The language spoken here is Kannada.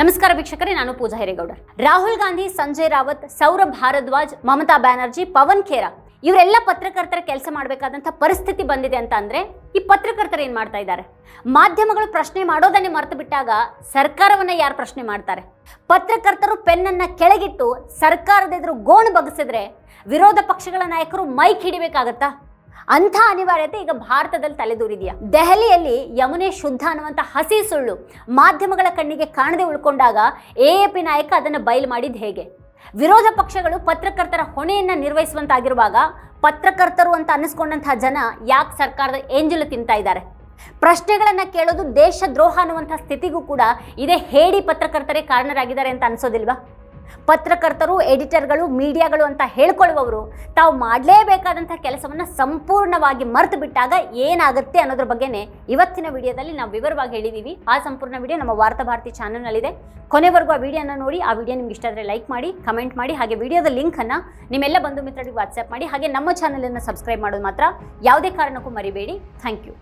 ನಮಸ್ಕಾರ ವೀಕ್ಷಕರೇ, ನಾನು ಪೂಜಾ ಹಿರೇಗೌಡ. ರಾಹುಲ್ ಗಾಂಧಿ, ಸಂಜಯ್ ರಾವತ್, ಸೌರಭ್ ಭಾರದ್ವಾಜ್, ಮಮತಾ ಬ್ಯಾನರ್ಜಿ, ಪವನ್ ಖೇರಾ, ಇವರೆಲ್ಲ ಪತ್ರಕರ್ತರ ಕೆಲಸ ಮಾಡಬೇಕಾದಂಥ ಪರಿಸ್ಥಿತಿ ಬಂದಿದೆ ಅಂತ ಅಂದರೆ ಈ ಪತ್ರಕರ್ತರು ಏನು ಮಾಡ್ತಾ ಇದ್ದಾರೆ? ಮಾಧ್ಯಮಗಳು ಪ್ರಶ್ನೆ ಮಾಡೋದನ್ನೇ ಮರೆತು ಬಿಟ್ಟಾಗ ಸರ್ಕಾರವನ್ನ ಯಾರು ಪ್ರಶ್ನೆ ಮಾಡ್ತಾರೆ? ಪತ್ರಕರ್ತರು ಪೆನ್ನನ್ನು ಕೆಳಗಿಟ್ಟು ಸರ್ಕಾರದ ಎದುರು ಗೋಣು ಬಗ್ಸಿದ್ರೆ ವಿರೋಧ ಪಕ್ಷಗಳ ನಾಯಕರು ಮೈಕ್ ಹಿಡಿಬೇಕಾಗತ್ತಾ? ಅಂಥ ಅನಿವಾರ್ಯತೆ ಈಗ ಭಾರತದಲ್ಲಿ ತಲೆದೂರಿದೆಯಾ? ದೆಹಲಿಯಲ್ಲಿ ಯಮುನೆ ಶುದ್ಧ ಅನ್ನುವಂಥ ಹಸಿ ಸುಳ್ಳು ಮಾಧ್ಯಮಗಳ ಕಣ್ಣಿಗೆ ಕಾಣದೆ ಉಳ್ಕೊಂಡಾಗ ಎ ಎ ಪಿ ನಾಯಕ ಅದನ್ನು ಬಯಲು ಮಾಡಿದ್ದು ಹೇಗೆ? ವಿರೋಧ ಪಕ್ಷಗಳು ಪತ್ರಕರ್ತರ ಹೊಣೆಯನ್ನು ನಿರ್ವಹಿಸುವಂತಾಗಿರುವಾಗ ಪತ್ರಕರ್ತರು ಅಂತ ಅನ್ನಿಸ್ಕೊಂಡಂತಹ ಜನ ಯಾಕೆ ಸರ್ಕಾರದ ಏಂಜಲು ತಿಂತಾ ಇದ್ದಾರೆ? ಪ್ರಶ್ನೆಗಳನ್ನು ಕೇಳೋದು ದೇಶ ದ್ರೋಹ ಅನ್ನುವಂಥ ಸ್ಥಿತಿಗೂ ಕೂಡ ಇದೇ ಹೇಡಿ ಪತ್ರಕರ್ತರೇ ಕಾರಣರಾಗಿದ್ದಾರೆ ಅಂತ ಅನ್ಸೋದಿಲ್ವಾ? ಪತ್ರಕರ್ತರು, ಎಡಿಟರ್ಗಳು, ಮೀಡಿಯಾಗಳು ಅಂತ ಹೇಳ್ಕೊಳ್ಳುವವರು, ತಾವು ಮಾಡಲೇಬೇಕಾದಂಥ ಕೆಲಸವನ್ನು ಸಂಪೂರ್ಣವಾಗಿ ಮರೆತು ಬಿಟ್ಟಾಗ ಏನಾಗುತ್ತೆ ಅನ್ನೋದ್ರ ಬಗ್ಗೆನೇ ಇವತ್ತಿನ ವಿಡಿಯೋದಲ್ಲಿ ನಾವು ವಿವರವಾಗಿ ಹೇಳಿದ್ದೀವಿ ಆ ಸಂಪೂರ್ಣ ವಿಡಿಯೋ ನಮ್ಮ ವಾರ್ತಾ ಭಾರತಿ ಚಾನಲ್ನಲ್ಲಿದೆ. ಕೊನೆವರೆಗೂ ಆ ವಿಡಿಯೋನ ನೋಡಿ, ಆ ವಿಡಿಯೋ ನಿಮ್ಗೆ ಇಷ್ಟ ಆದರೆ ಲೈಕ್ ಮಾಡಿ, ಕಮೆಂಟ್ ಮಾಡಿ, ಹಾಗೆ ವಿಡಿಯೋದ ಲಿಂಕನ್ನು ನಿಮ್ಮೆಲ್ಲ ಬಂಧು ಮಿತ್ರರಿಗೆ ವಾಟ್ಸಪ್ ಮಾಡಿ, ಹಾಗೆ ನಮ್ಮ ಚಾನಲನ್ನು ಸಬ್ಸ್ಕ್ರೈಬ್ ಮಾಡೋದು ಮಾತ್ರ. ಯಾವುದೇ ಕಾರಣಕ್ಕೂ ಮರಿಬೇಡಿ. Thank you.